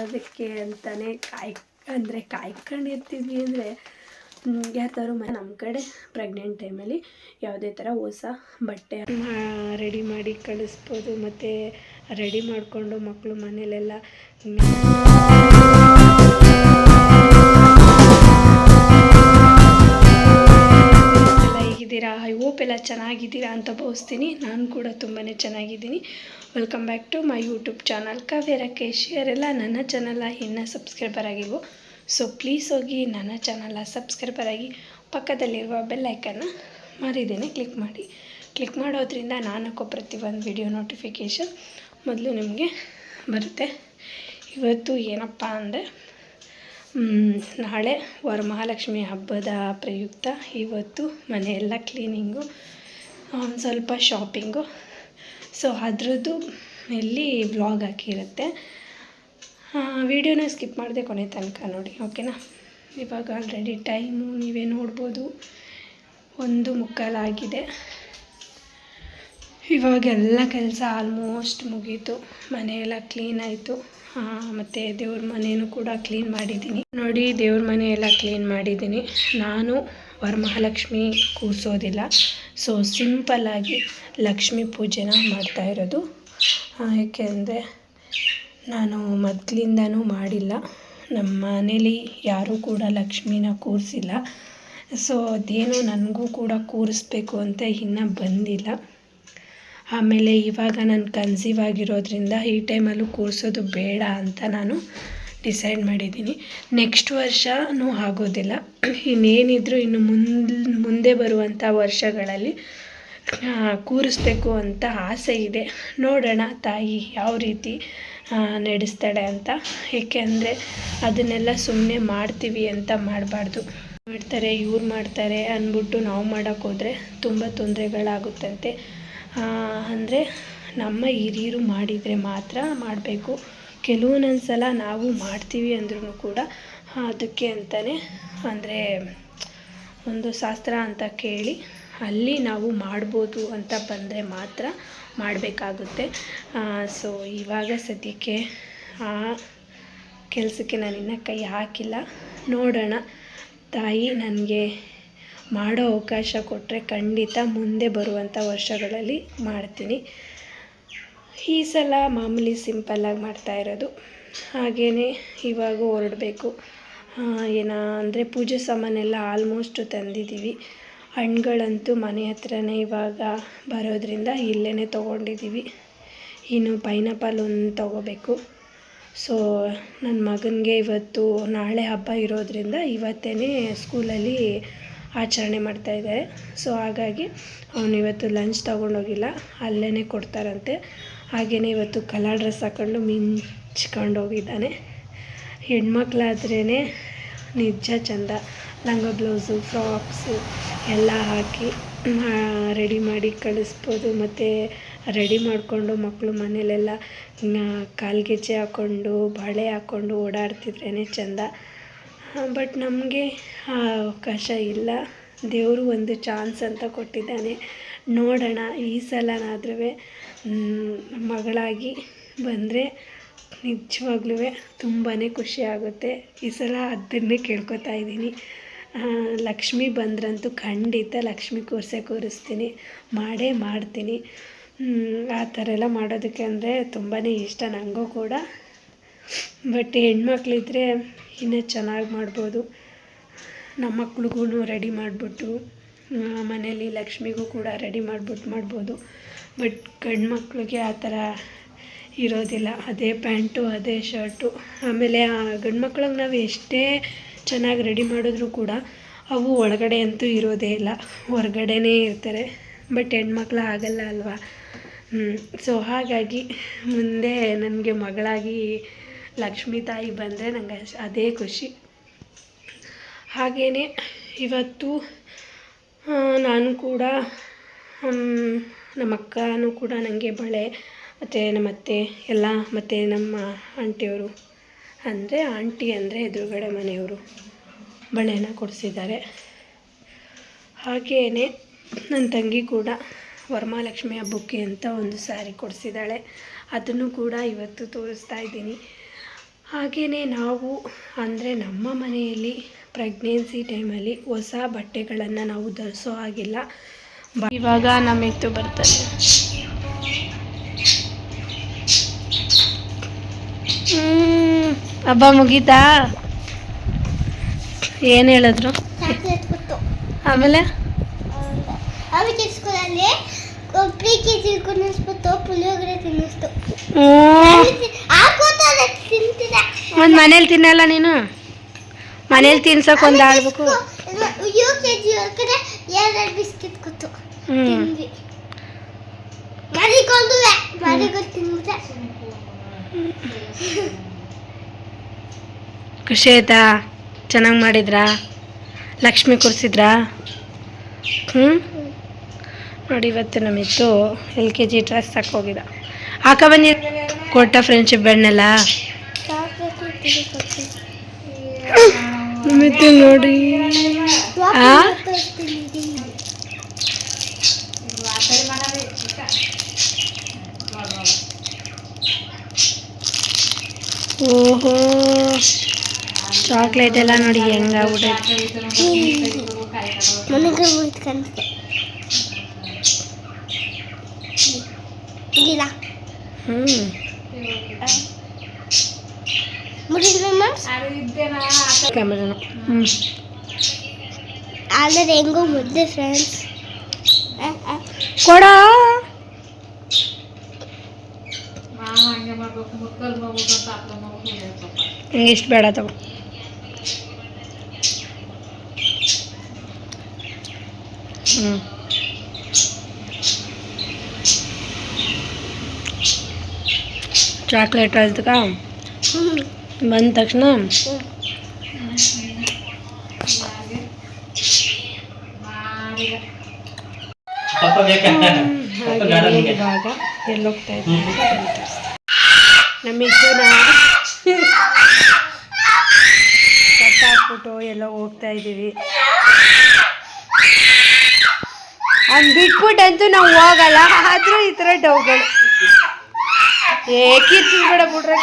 ಮಾಡೋದಕ್ಕೆ ಅಂತಲೇ ಕಾಯ್, ಅಂದರೆ ಕಾಯ್ಕೊಂಡಿರ್ತಿದ್ವಿ ಅಂದರೆ ಯಾರ್ದಾದ್ರು ಮನೆ ನಮ್ಮ ಕಡೆ ಪ್ರೆಗ್ನೆಂಟ್ ಟೈಮಲ್ಲಿ ಯಾವುದೇ ಥರ ಹೊಸ ಬಟ್ಟೆ ರೆಡಿ ಮಾಡಿ ಕಳಿಸ್ಬೋದು. ಮತ್ತು ರೆಡಿ ಮಾಡಿಕೊಂಡು ಮಕ್ಕಳು ಮನೇಲೆಲ್ಲ ಹೇಗಿದ್ದೀರಾ? ಐ ಹೋಪ್ ಎಲ್ಲ ಚೆನ್ನಾಗಿದ್ದೀರಾ ಅಂತ ಭಾವಿಸ್ತೀನಿ. ನಾನು ಕೂಡ ತುಂಬಾ ಚೆನ್ನಾಗಿದ್ದೀನಿ. Welcome back to my YouTube channel Kavya Rakesh ನನ್ನ ಚಾನಲ ಇನ್ನೂ ಸಬ್ಸ್ಕ್ರೈಬರ್ ಆಗಿಲ್ವೋ ಸೊ ಪ್ಲೀಸ್ ಹೋಗಿ ನನ್ನ ಚಾನಲ ಸಬ್ಸ್ಕ್ರೈಬರ್ ಆಗಿ ಪಕ್ಕದಲ್ಲಿರುವ ಬೆಲ್ ಮಾರಿದ್ದೇನೆ ಕ್ಲಿಕ್ ಮಾಡಿ. ಕ್ಲಿಕ್ ಮಾಡೋದ್ರಿಂದ ನಾನು ಪ್ರತಿಯೊಂದು ವಿಡಿಯೋ ನೋಟಿಫಿಕೇಷನ್ ಮೊದಲು ನಿಮಗೆ ಬರುತ್ತೆ. ಇವತ್ತು ಏನಪ್ಪ ಅಂದರೆ ನಾಳೆ ವರಮಹಾಲಕ್ಷ್ಮಿ ಹಬ್ಬದ ಪ್ರಯುಕ್ತ. ಇವತ್ತು ಮನೆಯೆಲ್ಲ ಕ್ಲೀನಿಂಗು ಒಂದು ಸ್ವಲ್ಪ ಶಾಪಿಂಗು ಸೊ ಅದರದ್ದು ಇಲ್ಲಿ ವ್ಲಾಗ್ ಹಾಕಿರುತ್ತೆ. ವಿಡಿಯೋನ ಸ್ಕಿಪ್ ಮಾಡದೆ ಕೊನೆ ತನಕ ನೋಡಿ ಓಕೆನಾ ಇವಾಗ ಆಲ್ರೆಡಿ ಟೈಮು ನೀವೇ ನೋಡ್ಬೋದು. ಒಂದು ಮುಕ್ಕಾಲಾಗಿದೆ ಇವಾಗೆಲ್ಲ ಕೆಲಸ ಆಲ್ಮೋಸ್ಟ್ ಮುಗೀತು. ಮನೆಯೆಲ್ಲ ಕ್ಲೀನ್ ಆಯಿತು. ಮತ್ತು ದೇವ್ರ ಮನೇನೂ ಕೂಡ ಕ್ಲೀನ್ ಮಾಡಿದ್ದೀನಿ. ನೋಡಿ, ದೇವ್ರ ಮನೆಯೆಲ್ಲ ಕ್ಲೀನ್ ಮಾಡಿದ್ದೀನಿ. ನಾನು ವರಮಹಾಲಕ್ಷ್ಮಿ ಕೂರಿಸೋದಿಲ್ಲ. ಸೊ ಸಿಂಪಲ್ಲಾಗಿ ಲಕ್ಷ್ಮೀ ಪೂಜೆನ ಮಾಡ್ತಾ ಇರೋದು. ಏಕೆಂದರೆ ನಾನು ಮೊದಲಿಂದನೂ ಮಾಡಿಲ್ಲ. ನಮ್ಮ ಮನೇಲಿ ಯಾರೂ ಕೂಡ ಲಕ್ಷ್ಮೀನ ಕೂರಿಸಿಲ್ಲ. ಸೊ ಅದೇನೋ ನನಗೂ ಕೂಡ ಕೂರಿಸ್ಬೇಕು ಅಂತ ಇನ್ನೂ ಬಂದಿಲ್ಲ. ಆಮೇಲೆ ಇವಾಗ ನಾನು ಕನ್ಸೀವ್ ಆಗಿರೋದ್ರಿಂದ ಈ ಟೈಮಲ್ಲೂ ಕೂರಿಸೋದು ಬೇಡ ಅಂತ ನಾನು ಡಿಸೈಡ್ ಮಾಡಿದ್ದೀನಿ. ನೆಕ್ಸ್ಟ್ ವರ್ಷನೂ ಆಗೋದಿಲ್ಲ. ಇನ್ನೇನಿದ್ರು ಇನ್ನು ಮುಂದೆ ಮುಂದೆ ಬರುವಂಥ ವರ್ಷಗಳಲ್ಲಿ ಕೂರಿಸ್ಬೇಕು ಅಂತ ಆಸೆ ಇದೆ. ನೋಡೋಣ ತಾಯಿ ಯಾವ ರೀತಿ ನಡೆಸ್ತಾಳೆ ಅಂತ. ಏಕೆಂದರೆ ಅದನ್ನೆಲ್ಲ ಸುಮ್ಮನೆ ಮಾಡ್ತೀವಿ ಅಂತ ಮಾಡಬಾರ್ದು. ಮಾಡ್ತಾರೆ, ಇವ್ರು ಮಾಡ್ತಾರೆ ಅಂದ್ಬಿಟ್ಟು ನಾವು ಮಾಡೋಕ್ಕೆ ಹೋದರೆ ತುಂಬ ತೊಂದರೆಗಳಾಗುತ್ತಂತೆ. ಅಂದರೆ ನಮ್ಮ ಹಿರಿಯರು ಮಾಡಿದರೆ ಮಾತ್ರ ಮಾಡಬೇಕು. ಕೆಲವೊಂದೊಂದು ಸಲ ನಾವು ಮಾಡ್ತೀವಿ ಅಂದ್ರೂ ಕೂಡ ಅದಕ್ಕೆ ಅಂತಲೇ ಅಂದರೆ ಒಂದು ಶಾಸ್ತ್ರ ಅಂತ ಕೇಳಿ ಅಲ್ಲಿ ನಾವು ಮಾಡ್ಬೋದು ಅಂತ ಬಂದರೆ ಮಾತ್ರ ಮಾಡಬೇಕಾಗುತ್ತೆ. ಸೊ ಇವಾಗ ಸದ್ಯಕ್ಕೆ ಆ ಕೆಲಸಕ್ಕೆ ನಾನು ಇನ್ನೂ ಕೈ ಹಾಕಿಲ್ಲ. ನೋಡೋಣ. ತಾಯಿ ನನಗೆ ಮಾಡೋ ಅವಕಾಶ ಕೊಟ್ಟರೆ ಖಂಡಿತ ಮುಂದೆ ಬರುವಂಥ ವರ್ಷಗಳಲ್ಲಿ ಮಾಡ್ತೀನಿ. ಈ ಸಲ ಮಾಮೂಲಿ ಸಿಂಪಲ್ಲಾಗಿ ಮಾಡ್ತಾ ಇರೋದು. ಹಾಗೇ ಇವಾಗ ಹೊರಡಬೇಕು. ಏನ ಅಂದರೆ ಪೂಜೆ ಸಾಮಾನೆಲ್ಲ ಆಲ್ಮೋಸ್ಟು ತಂದಿದ್ದೀವಿ. ಹಣ್ಗಳಂತೂ ಮನೆ ಹತ್ರನೇ ಇವಾಗ ಬರೋದ್ರಿಂದ ಇಲ್ಲೇ ತೊಗೊಂಡಿದ್ದೀವಿ. ಇನ್ನು ಪೈನಾಪಲ್ ಒಂದು ತೊಗೋಬೇಕು. ಸೊ ನನ್ನ ಮಗನಿಗೆ ಇವತ್ತು ನಾಳೆ ಹಬ್ಬ ಇರೋದ್ರಿಂದ ಇವತ್ತೇ ಸ್ಕೂಲಲ್ಲಿ ಆಚರಣೆ ಮಾಡ್ತಾಯಿದ್ದಾರೆ ಸೊ ಹಾಗಾಗಿ ಅವನು ಇವತ್ತು ಲಂಚ್ ತೊಗೊಂಡೋಗಿಲ್ಲ. ಅಲ್ಲೇ ಕೊಡ್ತಾರಂತೆ. ಹಾಗೆಯೇ ಇವತ್ತು ಕಲರ್ ಡ್ರೆಸ್ ಹಾಕ್ಕೊಂಡು ಮಿಂಚ್ಕೊಂಡು ಹೋಗಿದ್ದಾನೆ. ಹೆಣ್ಮಕ್ಳಾದ್ರೇ ನಿಜ ಚಂದ. ಲಂಗ ಬ್ಲೌಸು, ಫ್ರಾಕ್ಸು ಎಲ್ಲ ಹಾಕಿ ರೆಡಿ ಮಾಡಿ ಕಳಿಸ್ಬೋದು. ಮತ್ತು ರೆಡಿ ಮಾಡಿಕೊಂಡು ಮಕ್ಕಳು ಮನೇಲೆಲ್ಲ ಕಾಲ್ಗೆಜ್ಜೆ ಹಾಕ್ಕೊಂಡು ಬಳೆ ಹಾಕ್ಕೊಂಡು ಓಡಾಡ್ತಿದ್ರೇ ಚೆಂದ. ಬಟ್ ನಮಗೆ ಆ ಅವಕಾಶ ಇಲ್ಲ. ದೇವರು ಒಂದು ಚಾನ್ಸ್ ಅಂತ ಕೊಟ್ಟಿದ್ದಾನೆ. ನೋಡೋಣ, ಈ ಸಲನಾದ್ರೂ ಮಗಳಾಗಿ ಬಂದರೆ ನಿಜವಾಗ್ಲೂ ತುಂಬಾ ಖುಷಿ ಆಗುತ್ತೆ. ಈ ಸಲ ಅದನ್ನೇ ಕೇಳ್ಕೊತಾ ಇದ್ದೀನಿ. ಲಕ್ಷ್ಮಿ ಬಂದ್ರಂತೂ ಖಂಡಿತ ಲಕ್ಷ್ಮಿ ಕೂರಿಸೇ ಕೂರಿಸ್ತೀನಿ. ಮಾಡೇ ಮಾಡ್ತೀನಿ. ಆ ಥರ ಎಲ್ಲ ಮಾಡೋದಕ್ಕೆ ಅಂದರೆ ತುಂಬಾ ಇಷ್ಟ ನನಗೂ ಕೂಡ. ಬಟ್ ಹೆಣ್ಮಕ್ಳಿದ್ರೆ ಇನ್ನೂ ಚೆನ್ನಾಗಿ ಮಾಡ್ಬೋದು. ನಮ್ಮ ಮಕ್ಳಿಗೂ ರೆಡಿ ಮಾಡಿಬಿಟ್ಟು ಮನೇಲಿ ಲಕ್ಷ್ಮಿಗೂ ಕೂಡ ರೆಡಿ ಮಾಡ್ಬಿಟ್ಟು ಮಾಡ್ಬೋದು. ಬಟ್ ಗಂಡು ಮಕ್ಕಳಿಗೆ ಆ ಥರ ಇರೋದಿಲ್ಲ. ಅದೇ ಪ್ಯಾಂಟು, ಅದೇ ಶರ್ಟು. ಆಮೇಲೆ ಆ ಗಂಡು ಮಕ್ಳಿಗೆ ನಾವು ಎಷ್ಟೇ ಚೆನ್ನಾಗಿ ರೆಡಿ ಮಾಡಿದ್ರೂ ಕೂಡ ಅವು ಒಳಗಡೆ ಅಂತೂ ಇರೋದೇ ಇಲ್ಲ. ಹೊರಗಡೆನೇ ಇರ್ತಾರೆ. ಬಟ್ ಹೆಣ್ಮಕ್ಳು ಆಗಲ್ಲ ಅಲ್ವಾ? ಸೊ ಹಾಗಾಗಿ ಮುಂದೆ ನನಗೆ ಮಗಳಾಗಿ ಲಕ್ಷ್ಮೀ ತಾಯಿ ಬಂದರೆ ನನಗೆ ಅದೇ ಖುಷಿ. ಹಾಗೆಯೇ ಇವತ್ತು ನಾನು ಕೂಡ ನಮ್ಮ ಅಕ್ಕನೂ ಕೂಡ ನನಗೆ ಬಳೆ, ಮತ್ತು ನಮ್ಮ ಅತ್ತೆ ಎಲ್ಲ, ಮತ್ತು ನಮ್ಮ ಆಂಟಿಯವರು, ಅಂದರೆ ಆಂಟಿ ಅಂದರೆ ಎದುರುಗಡೆ ಮನೆಯವರು ಬಳೆನ ಕೊಡಿಸಿದ್ದಾರೆ. ಹಾಗೆಯೇ ನನ್ನ ತಂಗಿ ಕೂಡ ವರಮಹಾಲಕ್ಷ್ಮಿ ಹಬ್ಬಕ್ಕೆ ಅಂತ ಒಂದು ಸ್ಯಾರಿ ಕೊಡಿಸಿದ್ದಾಳೆ. ಅದನ್ನು ಕೂಡ ಇವತ್ತು ತೋರಿಸ್ತಾ ಇದ್ದೀನಿ. ಹಾಗೆಯೇ ನಾವು, ಅಂದರೆ ನಮ್ಮ ಮನೆಯಲ್ಲಿ ಪ್ರೆಗ್ನೆನ್ಸಿ ಟೈಮಲ್ಲಿ ಹೊಸ ಬಟ್ಟೆಗಳನ್ನು ನಾವು ಧರಿಸೋ ಹಾಗಿಲ್ಲ. ಇವಾಗ ನಮಗೆ ಬರ್ತದೆ. ಹ್ಮ್, ಹಬ್ಬ ಮುಗೀತಾ? ಏನು ಹೇಳಿದ್ರು? ಆಮೇಲೆ? ಒಂದ್ ಸ್ಕೂಲಲ್ಲಿ ಒಬ್ಬರಿಗೆ ತಿಳ್ಕೊಂಡಿಸ್ಬಿಟ್ಟು ಪುಳಿಯೋಗರೆ ತಿನ್ನಿಸ್ತು. ಒಂದು ಮನೇಲಿ ತಿನ್ನಲ್ಲ ನೀನು? ಮನೇಲಿ ತಿನ್ಸಕ್ ಒಂದು ಯು ಕೆ ಜಿ ಒಳಗಡೆ ಎರಡು ಬಿಸ್ಕಿಟ್ ಕೊಟ್ಟು ಹ್ಞೂ ತಿಂದ್ವಿ ತಿಂದ್ರೆ ಖುಷಿ ಆಯ್ತಾ ಚೆನ್ನಾಗಿ ಮಾಡಿದ್ರಾ? ಲಕ್ಷ್ಮಿ ಕೂರಿಸಿದ್ರಾ ಹ್ಞೂ ನೋಡಿ ಇವತ್ತು ನಮ್ಮಿತ್ತು ಎಲ್ ಕೆ ಜಿ ಡ್ರೆಸ್ ಹಾಕೋಗಿದ ಹಾಕ ಬನ್ನಿ. ಕೊಟ್ಟ ಫ್ರೆಂಡ್ಶಿಪ್ ಬೆಣ್ಣೆಲ್ಲ? ನಮ್ಮಿತ್ತು ನೋಡಿ ಆ? ಓಹೋ ಚಾಕ್ಲೇಟ್ ಎಲ್ಲ ನೋಡಿ ಹೆಂಗಾಗ್ಬಿಟ್ಟೈತೆ ನನಗೆ ಹೋಯ್ತು ಕಾಣಿಸ್ತು ಇಲ್ಲ ಹ್ಞೂ ಮುಗಿದ ಕ್ಯಾಮ್ರಾನು ಹ್ಞೂ ಆದರೆ ಹೆಂಗೋ ಮುದ್ದೆ ಫ್ರೆಂಡ್ಸ್ ಕೊಡ ಹಿಂಗೆ ಇಷ್ಟು ಬೇಡ ತಗೋ ಹ್ಞೂ ಚಾಕ್ಲೇಟ್ ಅಲ್ತಕ ಬಂದ ತಕ್ಷಣ ಹಾಗೆ ಇವಾಗ ಎಲ್ಲಿ ಹೋಗ್ತಾ ಇದ್ದೀವಿ ನಮ್ಮ ಇಷ್ಟನ ಕಟ್ಟಾಕ್ಬಿಟ್ಟು ಎಲ್ಲ ಹೋಗ್ತಾ ಇದ್ದೀವಿ. ಹಂಗೆ ಬಿಟ್ಬಿಟ್ಟಂತೂ ನಾವು ಹೋಗಲ್ಲ, ಆದರೂ ಈ ಥರ ಡೌಗಳು. ಏ ಕಿರ್ಚಿಸ್ಬೇಡ ಬಿಡ್ರೆ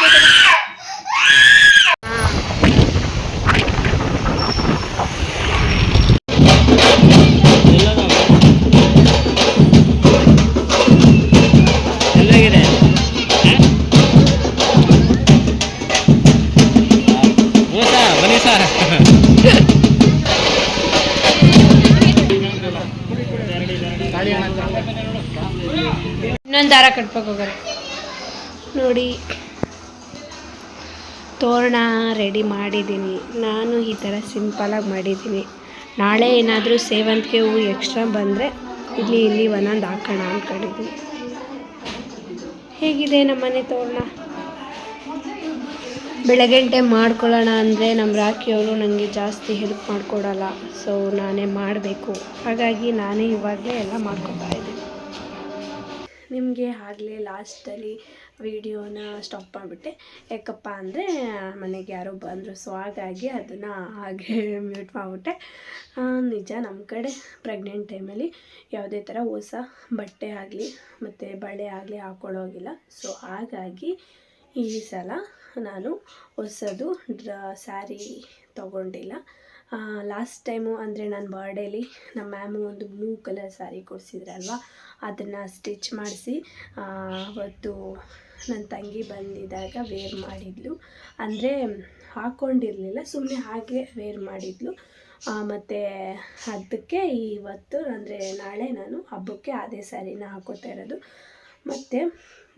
ನೋಡಿ, ತೋರಣ ರೆಡಿ ಮಾಡಿದ್ದೀನಿ. ನಾನು ಈ ಥರ ಸಿಂಪಲಾಗಿ ಮಾಡಿದ್ದೀನಿ. ನಾಳೆ ಏನಾದರೂ ಸೇವಂತಿಗೆ ಹೂವು ಎಕ್ಸ್ಟ್ರಾ ಬಂದರೆ ಇಲ್ಲಿ ಇಲ್ಲಿ ಒಂದೊಂದು ಹಾಕೋಣ ಅಂದ್ಕೊಂಡಿದ್ದೀನಿ ಹೇಗಿದೆ ನಮ್ಮ ಮನೆ ತೋರಣ? ಬೆಳಗ್ಗೆ ಟೈಮ್ ಮಾಡ್ಕೊಳ್ಳೋಣ ಅಂದರೆ ನಮ್ಮ ರಾಖಿಯವರು ನನಗೆ ಜಾಸ್ತಿ ಹೆಲ್ಪ್ ಮಾಡಿಕೊಡಲ್ಲ. ಸೊ ನಾನೇ ಮಾಡಬೇಕು. ಹಾಗಾಗಿ ನಾನೇ ಇವಾಗಲೇ ಎಲ್ಲ ಮಾಡ್ಕೊತಾ ಇದ್ದೀನಿ. ನಿಮಗೆ ಆಗಲೇ ಲಾಸ್ಟಲ್ಲಿ ವಿಡಿಯೋನ ಸ್ಟಾಪ್ ಮಾಡಿಬಿಟ್ಟೆ. ಯಾಕಪ್ಪ ಅಂದರೆ ಮನೆಗೆ ಯಾರೋ ಬಂದರು. ಸೊ ಹಾಗಾಗಿ ಅದನ್ನು ಹಾಗೆ ಮ್ಯೂಟ್ ಮಾಡಿಬಿಟ್ಟೆ. ನಿಜ ನಮ್ಮ ಕಡೆ ಪ್ರೆಗ್ನೆಂಟ್ ಟೈಮಲ್ಲಿ ಯಾವುದೇ ಥರ ಹೊಸ ಬಟ್ಟೆ ಆಗಲಿ ಮತ್ತು ಬಳೆ ಆಗಲಿ ಹಾಕ್ಕೊಳ್ಳೋಗಿಲ್ಲ ಸೊ ಹಾಗಾಗಿ ಈ ಸಲ ನಾನು ಹೊಸದು ಡ್ರ ಸ್ಯಾರಿ ತೊಗೊಂಡಿಲ್ಲ. ಲಾಸ್ಟ್ ಟೈಮು ಅಂದರೆ ನನ್ನ ಬರ್ಡೇಲಿ ನಮ್ಮ ಮ್ಯಾಮು ಒಂದು ಬ್ಲೂ ಕಲರ್ ಸ್ಯಾರಿ ಕೊಡಿಸಿದ್ರಲ್ವ ಅದನ್ನು ಸ್ಟಿಚ್ ಮಾಡಿಸಿ ಅವತ್ತು ನನ್ನ ತಂಗಿ ಬಂದಿದ್ದಾಗ ವೇರ್ ಮಾಡಿದ್ಲು. ಅಂದರೆ ಹಾಕ್ಕೊಂಡಿರಲಿಲ್ಲ ಸುಮ್ಮನೆ ಹಾಗೆ ವೇರ್ ಮಾಡಿದ್ಲು. ಮತ್ತು ಅದಕ್ಕೆ ಇವತ್ತು ಅಂದರೆ ನಾಳೆ ನಾನು ಹಬ್ಬಕ್ಕೆ ಅದೇ ಸ್ಯಾರಿನ ಹಾಕೋತಾ ಇರೋದು. ಮತ್ತು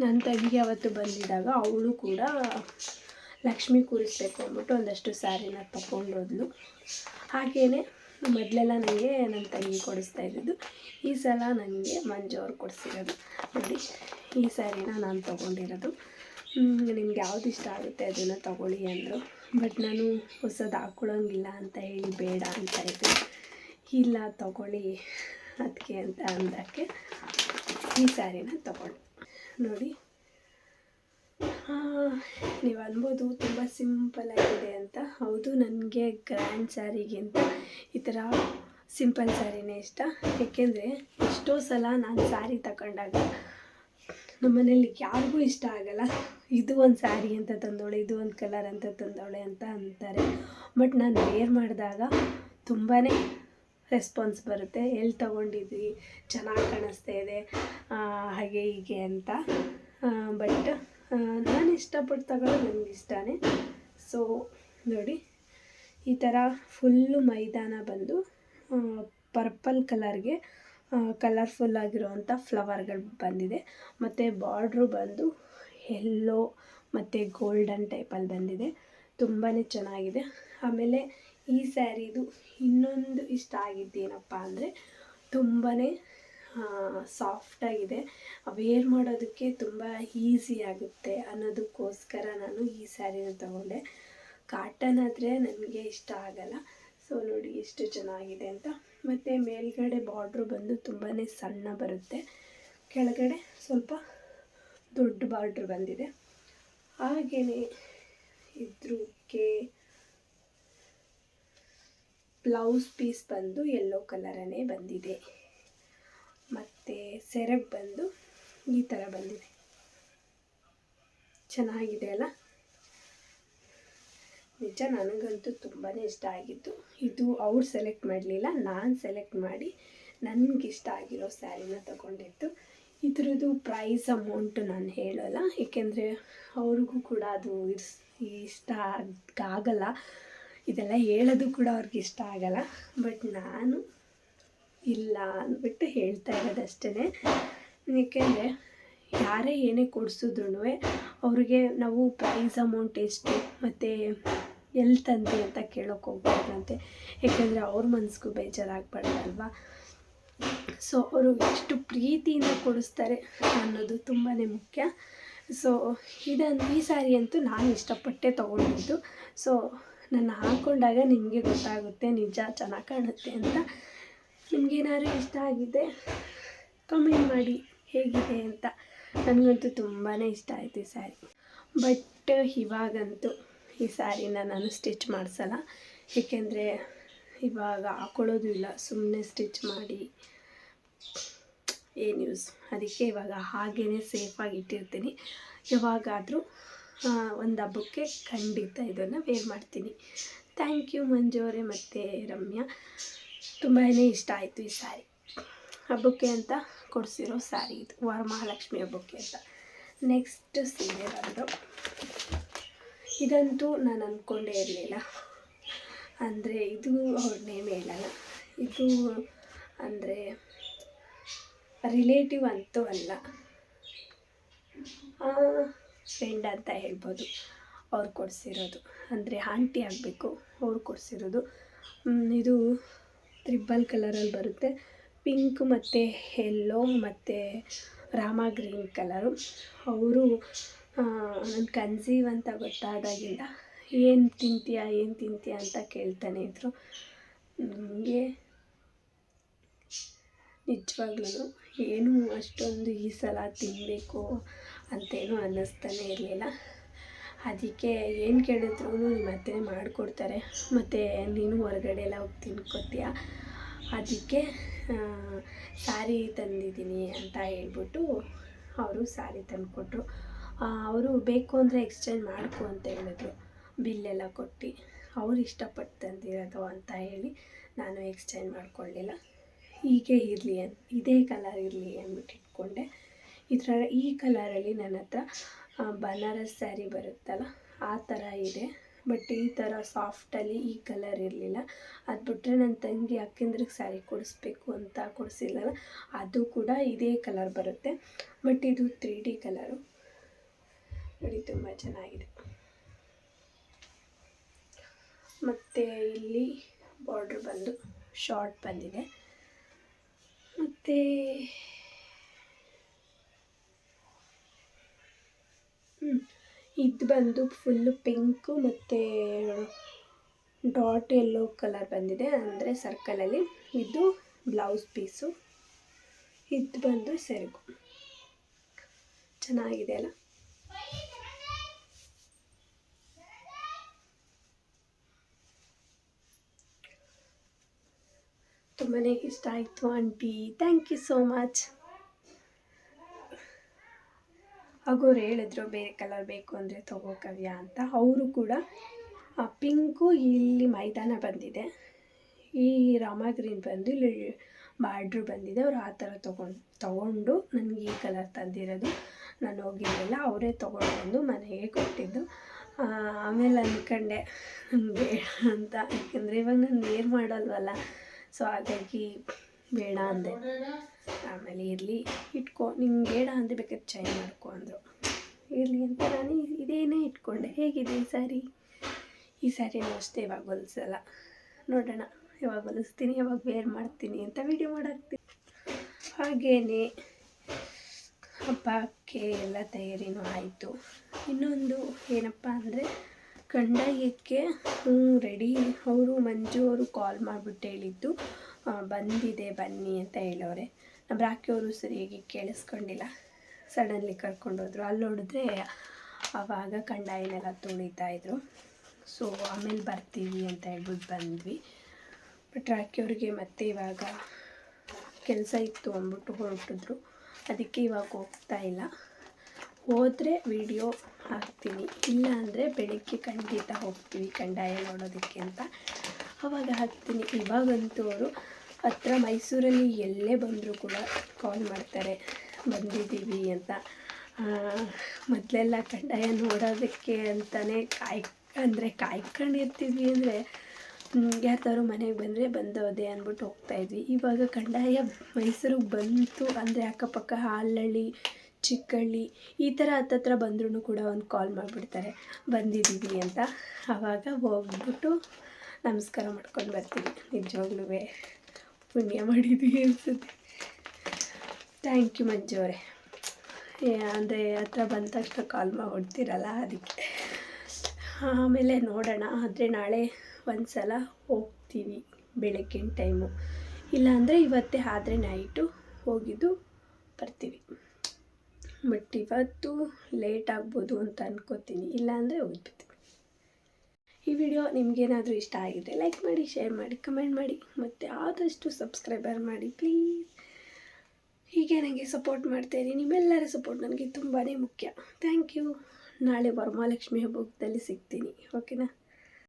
ನನ್ನ ತಂಗಿ ಅವತ್ತು ಬಂದಿದ್ದಾಗ ಅವಳು ಕೂಡ ಲಕ್ಷ್ಮಿ ಕೂರಿಸ್ಬೇಕು ಅಂದ್ಬಿಟ್ಟು ಒಂದಷ್ಟು ಸ್ಯಾರಿನ ತಗೊಂಡೋದ್ಲು. ಹಾಗೆಯೇ ಮೊದಲೆಲ್ಲ ನನಗೆ ನನ್ನ ತಂಗಿ ಕೊಡಿಸ್ತಾ ಇದ್ದಿದ್ದು, ಈ ಸಲ ನನಗೆ ಮಂಜು ಅವ್ರು ಕೊಡಿಸಿರೋದು. ನೋಡಿ, ಈ ಸ್ಯಾರಿನ ನಾನು ತೊಗೊಂಡಿರೋದು. ನಿಮ್ಗೆ ಯಾವ್ದು ಇಷ್ಟ ಆಗುತ್ತೆ ಅದನ್ನು ತಗೊಳ್ಳಿ ಅಂದರು. ಬಟ್ ನಾನು ಹೊಸದು ಹಾಕ್ಕೊಳ್ಳೋಂಗಿಲ್ಲ ಅಂತ ಹೇಳಿ ಬೇಡ ಅಂತ ಇದ್ದೆ. ಇಲ್ಲ, ತಗೊಳ್ಳಿ ಅದಕ್ಕೆ ಅಂತ ಅಂದಕ್ಕೆ ಈ ಸ್ಯಾರಿನ ತಗೊಂಡೆ. ನೋಡಿ ನೀವು ಅನ್ಬೋದು ತುಂಬ ಸಿಂಪಲ್ ಆಗಿದೆ ಅಂತ. ಹೌದು, ನನಗೆ ಗ್ರ್ಯಾಂಡ್ ಸ್ಯಾರಿಗಿಂತ ಈ ಥರ ಸಿಂಪಲ್ ಸ್ಯಾರಿನೇ ಇಷ್ಟ. ಏಕೆಂದರೆ ಎಷ್ಟೋ ಸಲ ನಾನು ಸ್ಯಾರಿ ತಗೊಂಡಾಗ ನಮ್ಮ ಮನೇಲಿ ಯಾರಿಗೂ ಇಷ್ಟ ಆಗಲ್ಲ. ಇದು ಒಂದು ಸ್ಯಾರಿ ಅಂತ ತಂದೋಳೆ, ಇದು ಒಂದು ಕಲರ್ ಅಂತ ತಂದೋಳೆ ಅಂತ ಅಂತಾರೆ. ಬಟ್ ನಾನು ವೇರ್ ಮಾಡಿದಾಗ ತುಂಬಾ ರೆಸ್ಪಾನ್ಸ್ ಬರುತ್ತೆ. ಎಲ್ಲಿ ತೊಗೊಂಡಿದ್ವಿ ಚೆನ್ನಾಗಿ ಕಾಣಿಸ್ತಾ ಇದೆ. ಹಾಗೆ ಹೀಗೆ ಅಂತ. ಬಟ್ ನಾನು ಇಷ್ಟಪಟ್ಟು ತಗೊಳ್ಳೋದು ನನಗೆ ಇಷ್ಟನೇ. ಸೊ ನೋಡಿ, ಈ ಥರ ಫುಲ್ಲು ಮೈದಾನ ಬಂದು ಪರ್ಪಲ್ ಕಲರ್ಗೆ ಕಲರ್ಫುಲ್ ಆಗಿರುವಂಥ ಫ್ಲವರ್ಗಳು ಬಂದಿದೆ. ಮತ್ತು ಬಾರ್ಡ್ರು ಬಂದು ಎಲ್ಲೋ ಮತ್ತು ಗೋಲ್ಡನ್ ಟೈಪಲ್ಲಿ ಬಂದಿದೆ. ತುಂಬಾ ಚೆನ್ನಾಗಿದೆ. ಆಮೇಲೆ ಈ ಸ್ಯಾರಿದು ಇನ್ನೊಂದು ಇಷ್ಟ ಆಗಿದ್ದೇನಪ್ಪ ಅಂದರೆ ತುಂಬಾ ಸಾಫ್ಟಾಗಿದೆ ವೇರ್ ಮಾಡೋದಕ್ಕೆ ತುಂಬ ಈಸಿ ಆಗುತ್ತೆ ಅನ್ನೋದಕ್ಕೋಸ್ಕರ ನಾನು ಈ ಸ್ಯಾರಿನ ತಗೊಂಡೆ. ಕಾಟನ್ ಆದರೆ ನನಗೆ ಇಷ್ಟ ಆಗಲ್ಲ. ಸೊ ನೋಡಿ ಎಷ್ಟು ಚೆನ್ನಾಗಿದೆ ಅಂತ. ಮತ್ತು ಮೇಲ್ಗಡೆ ಬಾರ್ಡ್ರು ಬಂದು ತುಂಬಾ ಸಣ್ಣ ಬರುತ್ತೆ. ಕೆಳಗಡೆ ಸ್ವಲ್ಪ ದೊಡ್ಡ ಬಾರ್ಡ್ರ್ ಬಂದಿದೆ. ಹಾಗೆಯೇ ಇದ್ರಕ್ಕೆ ಬ್ಲೌಸ್ ಪೀಸ್ ಬಂದು ಯೆಲ್ಲೋ ಕಲರನೇ ಬಂದಿದೆ. ಮತ್ತು ಸೆರಗ್ ಬಂದು ಈ ಥರ ಬಂದಿದೆ. ಚೆನ್ನಾಗಿದೆ ಅಲ್ಲ? ನಿಜ ನನಗಂತೂ ತುಂಬಾ ಇಷ್ಟ ಆಗಿತ್ತು ಇದು ಅವ್ರು ಸೆಲೆಕ್ಟ್ ಮಾಡಲಿಲ್ಲ, ನಾನು ಸೆಲೆಕ್ಟ್ ಮಾಡಿ ನನಗಿಷ್ಟ ಆಗಿರೋ ಸ್ಯಾರಿನ ತಗೊಂಡಿತ್ತು ಇದ್ರದ್ದು ಪ್ರೈಸ್ ಅಮೌಂಟು ನಾನು ಹೇಳೋಲ್ಲ, ಏಕೆಂದರೆ ಅವ್ರಿಗೂ ಕೂಡ ಅದು ಇಸ್ ಇಷ್ಟ ಆಗ್- ಆಗಲ್ಲ. ಇದೆಲ್ಲ ಹೇಳೋದು ಕೂಡ ಅವ್ರಿಗೆ ಇಷ್ಟ ಆಗಲ್ಲ. ಬಟ್ ನಾನು ಇಲ್ಲ ಅಂದ್ಬಿಟ್ಟು ಹೇಳ್ತಾ ಇರೋದಷ್ಟೇ ಏಕೆಂದರೆ ಯಾರೇ ಏನೇ ಕೊಡಿಸಿದ್ರು ಅವ್ರಿಗೆ ನಾವು ಪ್ರೈಸ್ ಅಮೌಂಟ್ ಎಷ್ಟು ಮತ್ತು ಎಲ್ಲಿ ತಂದೆ ಅಂತ ಕೇಳೋಕೆ ಹೋಗ್ಬಾರ್ದಂತೆ. ಏಕೆಂದರೆ ಅವ್ರ ಮನಸ್ಸಿಗೂ ಬೇಜಾರಾಗಬಾರ್ದಲ್ವಾ? ಸೊ ಅವರು ಎಷ್ಟು ಪ್ರೀತಿಯಿಂದ ಕೊಡಿಸ್ತಾರೆ ಅನ್ನೋದು ತುಂಬಾ ಮುಖ್ಯ. ಸೊ ಇದನ್ನು ಈ ಸ್ಯಾರಿ ಅಂತೂ ನಾನು ಇಷ್ಟಪಟ್ಟೆ ತೊಗೊಂಡಿದ್ದು. ಸೊ ನಾನು ಹಾಕ್ಕೊಂಡಾಗ ನಿಮಗೆ ಗೊತ್ತಾಗುತ್ತೆ, ನಿಜ, ಚೆನ್ನಾಗಿ ಕಾಣುತ್ತೆ ಅಂತ. ನಿಮಗೇನಾದ್ರು ಇಷ್ಟ ಆಗಿದೆ ಕಮೆಂಟ್ ಮಾಡಿ ಹೇಗಿದೆ ಅಂತ. ನನಗಂತೂ ತುಂಬಾ ಇಷ್ಟ ಆಯಿತು ಈ ಸ್ಯಾರಿ ಬಟ್ ಇವಾಗಂತೂ ಈ ಸ್ಯಾರಿನ ನಾನು ಸ್ಟಿಚ್ ಮಾಡಿಸಲ್ಲ. ಏಕೆಂದರೆ ಇವಾಗ ಹಾಕೊಳ್ಳೋದು ಇಲ್ಲ. ಸುಮ್ಮನೆ ಸ್ಟಿಚ್ ಮಾಡಿ ಏನು ಯೂಸ್ ಅದಕ್ಕೆ ಇವಾಗ ಹಾಗೇ ಸೇಫಾಗಿ ಇಟ್ಟಿರ್ತೀನಿ. ಯಾವಾಗಾದರೂ ಒಂದು ಹಬ್ಬಕ್ಕೆ ಖಂಡಿತ ಇದನ್ನು ವೇರ್ ಮಾಡ್ತೀನಿ. ಥ್ಯಾಂಕ್ ಯು ಮಂಜು ಅವರೇ ಮತ್ತು ರಮ್ಯಾ. ತುಂಬಾ ಇಷ್ಟ ಆಯಿತು ಈ ಸ್ಯಾರಿ ಹಬ್ಬಕ್ಕೆ ಅಂತ ಕೊಡಿಸಿರೋ ಸ್ಯಾರಿ ಇದು. ವರಮಹಾಲಕ್ಷ್ಮಿ ಹಬ್ಬಕ್ಕೆ ಅಂತ. ನೆಕ್ಸ್ಟ್ ಸೀರೆ ಬಂದು. ಇದಂತೂ ನಾನು ಅಂದ್ಕೊಂಡೇ ಇರಲಿಲ್ಲ. ಅಂದರೆ ಇದು ಅವ್ರ ನೇಮ್ ಹೇಳಲ್ಲ ಇದು ಅಂದರೆ ರಿಲೇಟಿವ್ ಅಂತೂ ಅಲ್ಲ. ಫ್ರೆಂಡ್ ಅಂತ ಹೇಳ್ಬೋದು. ಅವ್ರು ಕೊಡಿಸಿರೋದು. ಅಂದರೆ ಆಂಟಿ ಆಗಬೇಕು. ಅವ್ರು ಕೊಡಿಸಿರೋದು. ಇದು ತ್ರಿಬಲ್ ಕಲರಲ್ಲಿ ಬರುತ್ತೆ. ಪಿಂಕ್ ಮತ್ತು ಎಲ್ಲೋ ಮತ್ತು ರಾಮ ಗ್ರೀನ್ ಕಲರು. ಅವರು ನಾನು ಕನ್ಸೀವ್ ಅಂತ ಗೊತ್ತಾದಾಗಿಂದ ಏನು ತಿಂತೀಯಾ ಏನು ತಿಂತೀಯಾ ಅಂತ ಕೇಳ್ತಾನೆ ಇದ್ದರು ನನಗೆ ನಿಜವಾಗ್ಲೂ ಏನೂ ಅಷ್ಟೊಂದು ಈ ಸಲ ತಿನ್ನಬೇಕು ಅಂತೇನೂ ಅನ್ನಿಸ್ತಾನೆ ಇರಲಿಲ್ಲ. ಅದಕ್ಕೆ ಏನು ಕೇಳಿದ್ರು ನಿಮ್ಮ ಅತ್ತೆನೇ ಮಾಡಿಕೊಡ್ತಾರೆ. ಮತ್ತು ನೀನು ಹೊರಗಡೆ ಎಲ್ಲ ಹೋಗಿ ತಿನ್ಕೋತೀಯ? ಅದಕ್ಕೆ ಸ್ಯಾರಿ ತಂದಿದ್ದೀನಿ ಅಂತ ಹೇಳ್ಬಿಟ್ಟು ಅವರು ಸ್ಯಾರಿ ತಂದುಕೊಟ್ರು. ಅವರು ಬೇಕು ಅಂದರೆ ಎಕ್ಸ್ಚೇಂಜ್ ಮಾಡಿಕೊ ಅಂತ ಹೇಳಿದ್ರು. ಬಿಲ್ಲೆಲ್ಲ ಕೊಟ್ಟು ಅವ್ರು ಇಷ್ಟಪಟ್ಟು ತಂದಿರೋದು ಅಂತ ಹೇಳಿ ನಾನು ಎಕ್ಸ್ಚೇಂಜ್ ಮಾಡಿಕೊಳ್ಳಿಲ್ಲ ಹೀಗೆ ಇರಲಿ ಅನ್, ಇದೇ ಕಲರ್ ಇರಲಿ ಅಂದ್ಬಿಟ್ಟು ಇಟ್ಕೊಂಡೆ. ಇದರ ಈ ಕಲರಲ್ಲಿ ನನ್ನ ಹತ್ರ ಬನಾರಸ್ ಸ್ಯಾರಿ ಬರುತ್ತಲ್ಲ, ಆ ಥರ ಇದೆ. ಬಟ್ ಈ ಥರ ಸಾಫ್ಟಲ್ಲಿ ಈ ಕಲರ್ ಇರಲಿಲ್ಲ. ಅದು ಬಿಟ್ಟರೆ ನನ್ನ ತಂಗಿ ಅಕ್ಕಿಂದ್ರಿಗೆ ಸ್ಯಾರಿ ಕೊಡಿಸ್ಬೇಕು ಅಂತ ಕೊಡಿಸಿಲ್ಲಲ್ಲ ಅದು ಕೂಡ ಇದೇ ಕಲರ್ ಬರುತ್ತೆ. ಬಟ್ ಇದು ತ್ರೀ ಡಿ ಕಲರು ನೋಡಿ, ತುಂಬ ಚೆನ್ನಾಗಿದೆ. ಮತ್ತು ಇಲ್ಲಿ ಬಾರ್ಡ್ರ್ ಬಂದು ಶಾರ್ಟ್ ಬಂದಿದೆ. ಮತ್ತು ಇದು ಬಂದು ಫುಲ್ಲು ಪಿಂಕು ಮತ್ತು ಡಾಟ್ ಎಲ್ಲೋ ಕಲರ್ ಬಂದಿದೆ. ಅಂದರೆ ಸರ್ಕಲಲ್ಲಿ ಇದು ಬ್ಲೌಸ್ ಪೀಸು. ಇದು ಬಂದು ಸೆರಗು. ಚೆನ್ನಾಗಿದೆ ಅಲ್ಲ? ತುಂಬಾ ಇಷ್ಟ ಆಯಿತು aunty. Thank you so much ಹಾಗೂ ಅವ್ರು ಹೇಳಿದ್ರು ಬೇರೆ ಕಲರ್ ಬೇಕು ಅಂದರೆ ತಗೋ ಕವ್ಯ ಅಂತ. ಅವರು ಕೂಡ, ಆ ಪಿಂಕು ಇಲ್ಲಿ ಮೈದಾನ ಬಂದಿದೆ. ಈ ರಾಮ ಗ್ರೀನ್ ಬಂದು ಇಲ್ಲಿ ಬಾರ್ಡ್ರು ಬಂದಿದೆ. ಅವ್ರು ಆ ಥರ ತೊಗೊಂಡು ತೊಗೊಂಡು ನನಗೆ ಈ ಕಲರ್ ತಂದಿರೋದು. ನಾನು ಹೋಗಿರಲಿಲ್ಲ. ಅವರೇ ತೊಗೊಂಡು ಬಂದು ಮನೆಗೆ ಕೊಟ್ಟಿದ್ದು. ಆಮೇಲೆ ಅಂದ್ಕೊಂಡೆ ಬೇಡ ಅಂತ. ಯಾಕೆಂದರೆ ಇವಾಗ ನಾನು ವೇರ್ ಮಾಡಲ್ವಲ್ಲ. ಸೊ ಹಾಗಾಗಿ ಬೇಡ ಅಂದೆ. ಆಮೇಲೆ ಇರಲಿ, ಇಟ್ಕೊ. ನಿಂಗೆ ಬೇಡ ಅಂದರೆ ಬೇಕಾದ್ರೆ ಚೇಂಜ್ ಮಾಡ್ಕೊ ಅಂದರು. ಇರಲಿ ಅಂತ ನಾನು ಇದೇನೇ ಇಟ್ಕೊಂಡೆ. ಹೇಗಿದೆ ಈ ಸ್ಯಾರಿ ಈ ಸ್ಯಾರಿನೂ ಅಷ್ಟೇ ಇವಾಗ ಹೊಲಿಸಲ್ಲ. ನೋಡೋಣ, ಯಾವಾಗ ಹೊಲಿಸ್ತೀನಿ, ಯಾವಾಗ ವೇರ್ ಮಾಡ್ತೀನಿ ಅಂತ ವಿಡಿಯೋ ಮಾಡಾಕ್ತೀನಿ ಹಾಗೇನೆ ಹಬ್ಬಕ್ಕೆ ಎಲ್ಲ ತಯಾರಿನೂ ಆಯಿತು. ಇನ್ನೊಂದು ಏನಪ್ಪ ಅಂದರೆ, ಕಂಡಾಯಕ್ಕೆ ರೆಡಿ ಅವರು, ಮಂಜು ಅವರು ಕಾಲ್ ಮಾಡಿಬಿಟ್ಟು ಹೇಳಿದ್ದು ಬಂದಿದೆ ಬನ್ನಿ ಅಂತ ಹೇಳೋರೆ. ನಮ್ಮ ರಾಕಿಯವರು ಸರಿಯಾಗಿ ಕೇಳಿಸ್ಕೊಂಡಿಲ್ಲ. ಸಡನ್ಲಿ ಕರ್ಕೊಂಡೋದ್ರು ಅಲ್ಲಿ ನೋಡಿದ್ರೆ ಆವಾಗ ತುಳಿತಾ ಇದ್ರು. ಸೊ ಆಮೇಲೆ ಬರ್ತೀವಿ ಅಂತ ಹೇಳ್ಬಿಟ್ಟು ಬಂದ್ವಿ. ಬಟ್ ರಾಕಿಯವ್ರಿಗೆ ಮತ್ತೆ ಇವಾಗ ಕೆಲಸ ಇತ್ತು ಅಂದ್ಬಿಟ್ಟು ಹೊರಟಿದ್ರು. ಅದಕ್ಕೆ ಇವಾಗ ಹೋಗ್ತಾ ಇಲ್ಲ. ಹೋದರೆ ವಿಡಿಯೋ ಹಾಕ್ತೀನಿ. ಇಲ್ಲ ಅಂದರೆ ಬೆಳಿಗ್ಗೆ ಖಂಡಿತ ಹೋಗ್ತೀವಿ ಕಂಡಾಯ ನೋಡೋದಕ್ಕೆ ಅಂತ. ಅವಾಗ ಹಾಕ್ತೀನಿ ಇವಾಗಂತೂ ಅವರು ಹತ್ರ ಮೈಸೂರಲ್ಲಿ ಎಲ್ಲೇ ಬಂದರೂ ಕೂಡ ಕಾಲ್ ಮಾಡ್ತಾರೆ, ಬಂದಿದ್ದೀವಿ ಅಂತ. ಮೊದಲೆಲ್ಲ ಕಡ್ಡಾಯ ನೋಡೋದಕ್ಕೆ ಅಂತಲೇ ಕಾಯ್, ಅಂದರೆ ಕಾಯ್ಕೊಂಡಿರ್ತೀವಿ ಅಂದರೆ ಯಾರ್ದಾದ್ರು ಮನೆಗೆ ಬಂದರೆ ಬಂದೋದೆ ಅಂದ್ಬಿಟ್ಟು ಹೋಗ್ತಾಯಿದ್ವಿ ಇವಾಗ ಕಡ್ಡಾಯ ಮೈಸೂರಿಗೆ ಬಂತು ಅಂದರೆ ಅಕ್ಕಪಕ್ಕ ಹಾಲಳ್ಳಿ, ಚಿಕ್ಕಳ್ಳಿ, ಈ ಥರ ಹತ್ತತ್ರ ಬಂದ್ರೂ ಕೂಡ ಒಂದು ಕಾಲ್ ಮಾಡಿಬಿಡ್ತಾರೆ, ಬಂದಿದ್ದೀವಿ ಅಂತ. ಆವಾಗ ಹೋಗ್ಬಿಟ್ಟು ನಮಸ್ಕಾರ ಮಾಡ್ಕೊಂಡು ಬರ್ತೀನಿ. ನಿಜವಾಗ್ಲೂ ಪುಣ್ಯ ಮಾಡಿದ್ವಿ ಅನಿಸುತ್ತೆ. ಥ್ಯಾಂಕ್ ಯು ಮಂಜು ಅವರೇ ಅಂದರೆ ಹತ್ರ ಬಂದ ತಕ್ಷಣ ಕಾಲ್ ಮಾಡ್ತಿರಲ್ಲ ಅದಕ್ಕೆ. ಆಮೇಲೆ ನೋಡೋಣ, ಆದರೆ ನಾಳೆ ಒಂದು ಸಲ ಹೋಗ್ತೀವಿ ಬೆಳಗ್ಗಿನ ಟೈಮು ಇಲ್ಲಾಂದರೆ ಇವತ್ತೇ ಆದರೆ ನೈಟು ಹೋಗಿದ್ದು ಬರ್ತೀವಿ. ಬಟ್ ಇವತ್ತು ಲೇಟ್ ಆಗ್ಬೋದು ಅಂತ ಅನ್ಕೋತೀನಿ. ಇಲ್ಲಾಂದರೆ ಹೋಗ್ಬಿಡ್ತೀವಿ ಈ ವಿಡಿಯೋ ನಿಮಗೇನಾದರೂ ಇಷ್ಟ ಆಗಿದೆ ಲೈಕ್ ಮಾಡಿ ಶೇರ್ ಮಾಡಿ ಕಮೆಂಟ್ ಮಾಡಿ, ಮತ್ತು ಆದಷ್ಟು ಸಬ್ಸ್ಕ್ರೈಬರ್ ಮಾಡಿ ಪ್ಲೀಸ್ ಹೀಗೆ ನನಗೆ ಸಪೋರ್ಟ್ ಮಾಡ್ತಾಯಿರಿ ನಿಮ್ಮೆಲ್ಲರ ಸಪೋರ್ಟ್ ನನಗೆ ತುಂಬಾ ಮುಖ್ಯ. ಥ್ಯಾಂಕ್ ಯು ನಾಳೆ ವರಮಹಾಲಕ್ಷ್ಮಿ ಹಬ್ಬದಲ್ಲಿ ಸಿಗ್ತೀನಿ. ಓಕೆನಾ